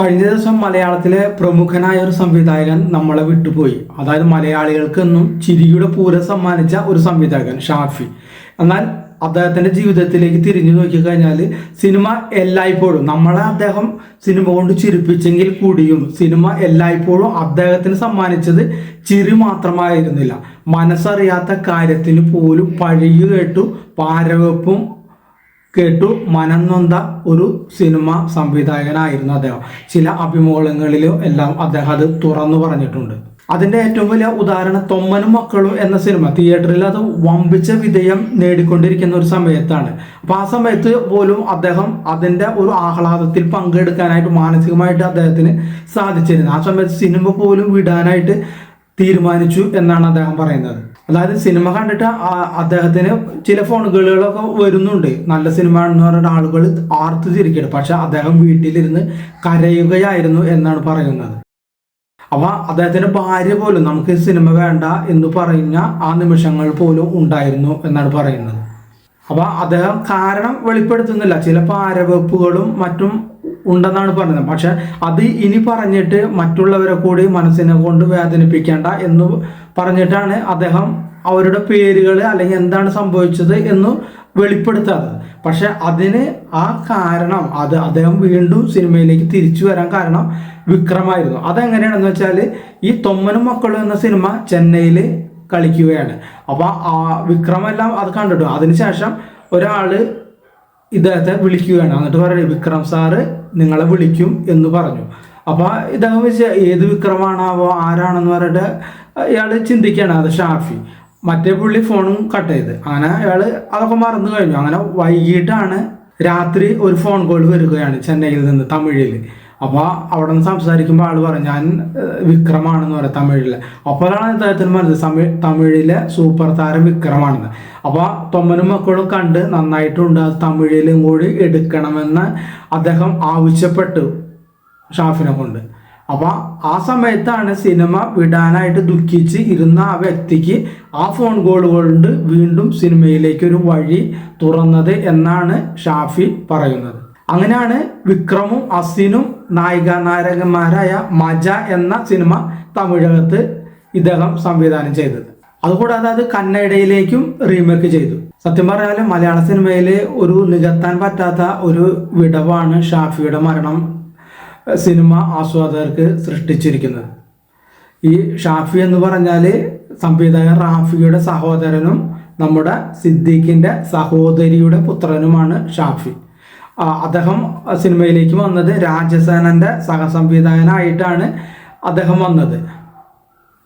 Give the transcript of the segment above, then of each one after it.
കഴിഞ്ഞ ദിവസം മലയാളത്തിലെ പ്രമുഖനായ ഒരു സംവിധായകൻ നമ്മളെ വിട്ടുപോയി. അതായത് മലയാളികൾക്കെന്നും ചിരിയുടെ പൂര സമ്മാനിച്ച ഒരു സംവിധായകൻ ഷാഫി. എന്നാൽ അദ്ദേഹത്തിന്റെ ജീവിതത്തിലേക്ക് തിരിഞ്ഞു നോക്കിക്കഴിഞ്ഞാൽ സിനിമ എല്ലായ്പ്പോഴും നമ്മളെ അദ്ദേഹം സിനിമ കൊണ്ട് ചിരിപ്പിച്ചെങ്കിൽ കൂടിയും സിനിമ എല്ലായ്പ്പോഴും അദ്ദേഹത്തിന് സമ്മാനിച്ചത് ചിരി മാത്രമായിരുന്നില്ല. മനസ്സറിയാത്ത കാര്യത്തിന് പോലും പഴയ കേട്ടു പാരവെപ്പും കേട്ടു മനന്നൊന്ത ഒരു സിനിമ സംവിധായകനായിരുന്നു അദ്ദേഹം. ചില അഭിമുഖങ്ങളിലും എല്ലാം അദ്ദേഹം അത് തുറന്നു പറഞ്ഞിട്ടുണ്ട്. അതിന്റെ ഏറ്റവും വലിയ ഉദാഹരണം തൊമ്മനും മക്കളും എന്ന സിനിമ. തിയേറ്ററിൽ അത് വമ്പിച്ച വിജയം നേടിക്കൊണ്ടിരിക്കുന്ന ഒരു സമയത്താണ്. അപ്പൊ ആ സമയത്ത് പോലും അദ്ദേഹം അതിന്റെ ഒരു ആഹ്ലാദത്തിൽ പങ്കെടുക്കാനായിട്ട് മാനസികമായിട്ട് അദ്ദേഹത്തിന് സാധിച്ചിരുന്നു ആ സമയത്ത് സിനിമ പോലും വിടാനായിട്ട് തീരുമാനിച്ചു എന്നാണ് അദ്ദേഹം പറയുന്നത്. അതായത് സിനിമ കണ്ടിട്ട് അദ്ദേഹത്തിന് ചില ഫോണുകളൊക്കെ വരുന്നുണ്ട്. നല്ല സിനിമ എന്ന് പറഞ്ഞിട്ട് ആളുകൾ ആർത്ത് തിരിക്കണം പക്ഷെ അദ്ദേഹം വീട്ടിലിരുന്ന് കരയുകയായിരുന്നു എന്നാണ് പറയുന്നത്. അപ്പൊ അദ്ദേഹത്തിന്റെ ഭാര്യ പോലും നമുക്ക് സിനിമ വേണ്ട എന്ന് പറഞ്ഞ ആ നിമിഷങ്ങൾ പോലും ഉണ്ടായിരുന്നു എന്നാണ് പറയുന്നത്. അപ്പൊ അദ്ദേഹം കാരണം വെളിപ്പെടുത്തുന്നില്ല. ചില പാരവെപ്പുകളും മറ്റും ഉണ്ടെന്നാണ് പറഞ്ഞത്. പക്ഷെ അത് ഇനി പറഞ്ഞിട്ട് മറ്റുള്ളവരെ കൂടി മനസ്സിനെ കൊണ്ട് വേദനിപ്പിക്കേണ്ട എന്ന് പറഞ്ഞിട്ടാണ് അദ്ദേഹം അവരുടെ പേരുകൾ അല്ലെങ്കിൽ എന്താണ് സംഭവിച്ചത് എന്ന് വെളിപ്പെടുത്താത് പക്ഷെ അതിന് ആ കാരണം അത് അദ്ദേഹം വീണ്ടും സിനിമയിലേക്ക് തിരിച്ചു വരാൻ കാരണം വിക്രമായിരുന്നു. അതെങ്ങനെയാണെന്ന് വെച്ചാൽ ഈ തൊമ്മനും മക്കളും എന്ന സിനിമ ചെന്നൈയിൽ കളിക്കുകയാണ്. അപ്പോൾ ആ വിക്രമെല്ലാം അത് കണ്ടിട്ടു. അതിനുശേഷം ഒരാൾ ഇദ്ദേഹത്തെ വിളിക്കുകയാണ്. എന്നിട്ട് പറയുന്നത് വിക്രം സാറ് നിങ്ങളെ വിളിക്കും എന്ന് പറഞ്ഞു. അപ്പൊ ഇദ്ദേഹം വെച്ച് ഏത് വിക്രമാണാവോ ആരാണെന്ന് പറഞ്ഞിട്ട് ഇയാൾ ചിന്തിക്കുകയാണ്. അത് ഷാഫി. മറ്റേ പുള്ളി ഫോണും കട്ട് ചെയ്ത്. അങ്ങനെ അയാൾ അതൊക്കെ മറന്നു കഴിഞ്ഞു. അങ്ങനെ വൈകിട്ടാണ് രാത്രി ഒരു ഫോൺ കോൾ വരികയാണ് ചെന്നൈയിൽ നിന്ന് തമിഴിൽ അപ്പോൾ അവിടെ നിന്ന് സംസാരിക്കുമ്പോൾ ആൾ പറഞ്ഞു ഞാൻ വിക്രമാണെന്ന് പറയാം തമിഴിൽ അപ്പോഴാണ് ഇദ്ദേഹത്തിന് മനസ്സിൽ തമിഴ് തമിഴിലെ സൂപ്പർ താരം വിക്രമാണെന്ന്. അപ്പോൾ തൊമ്മനും മക്കളും കണ്ട് നന്നായിട്ടുണ്ട് അത് തമിഴിലും കൂടി എടുക്കണമെന്ന് അദ്ദേഹം ആവശ്യപ്പെട്ടു ഷാഫിനെ കൊണ്ട്. അപ്പൊ ആ സമയത്താണ് സിനിമ വിടാനായിട്ട് ദുഃഖിച്ച് ഇരുന്ന ആ വ്യക്തിക്ക് ആ ഫോൺ കോൾ കൊണ്ട് വീണ്ടും സിനിമയിലേക്ക് ഒരു വഴി തുറന്നത് എന്നാണ് ഷാഫി പറയുന്നത്. അങ്ങനെയാണ് വിക്രമും അസിനും നായിക നായകന്മാരായ മജ എന്ന സിനിമ തമിഴകത്ത് ഇദ്ദേഹം സംവിധാനം ചെയ്തത്. അതുകൂടാതെ അത് കന്നഡയിലേക്കും റീമേക്ക് ചെയ്തു. സത്യം പറഞ്ഞാൽ മലയാള സിനിമയിൽ ഒരു നികത്താൻ പറ്റാത്ത ഒരു വിടവാണ് ഷാഫിയുടെ മരണം സിനിമ ആസ്വാദകർക്ക് സൃഷ്ടിച്ചിരിക്കുന്നത്. ഈ ഷാഫി എന്ന് പറഞ്ഞാൽ സംവിധായകൻ റാഫിയുടെ സഹോദരനും നമ്മുടെ സിദ്ദീഖിന്റെ സഹോദരിയുടെ പുത്രനുമാണ് ഷാഫി. അദ്ദേഹം സിനിമയിലേക്ക് വന്നത് രാജസേനന്റെ സഹസംവിധായകനായിട്ടാണ് അദ്ദേഹം വന്നത്.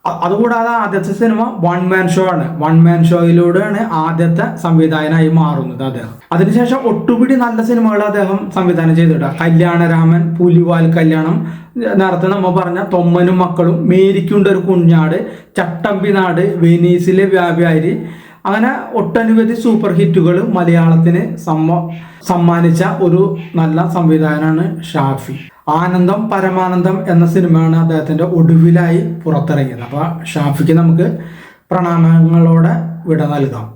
അതുകൂടാതെ ആദ്യത്തെ സിനിമ വൺ മാൻ ഷോ ആണ്. വൺ മാൻ ഷോയിലൂടെയാണ് ആദ്യത്തെ സംവിധായകനായി മാറുന്നത് അദ്ദേഹം. അതിനുശേഷം ഒട്ടുപിടി നല്ല സിനിമകൾ അദ്ദേഹം സംവിധാനം ചെയ്തിട്ടുണ്ട്. കല്യാണരാമൻ പുലിവാൽ കല്യാണം നേരത്തെ നമ്മൾ പറഞ്ഞ തൊമ്മനും മക്കളും മേരിക്കുണ്ട് ഒരു കുഞ്ഞാട് ചട്ടമ്പിനാട് വെനീസിലെ വ്യാപാരി അങ്ങനെ ഒട്ടനവധി സൂപ്പർ ഹിറ്റുകൾ മലയാളത്തിന് സമ്മ സമ്മാനിച്ച ഒരു നല്ല സംവിധായകനാണ് ഷാഫി. ആനന്ദം പരമാനന്ദം എന്ന സിനിമയാണ് അദ്ദേഹത്തിന്റെ ഒടുവിലായി പുറത്തിറങ്ങിയത്. അപ്പോൾ ഷാഫിക്ക് നമുക്ക് പ്രണാമങ്ങളോടെ വിട നൽകാം.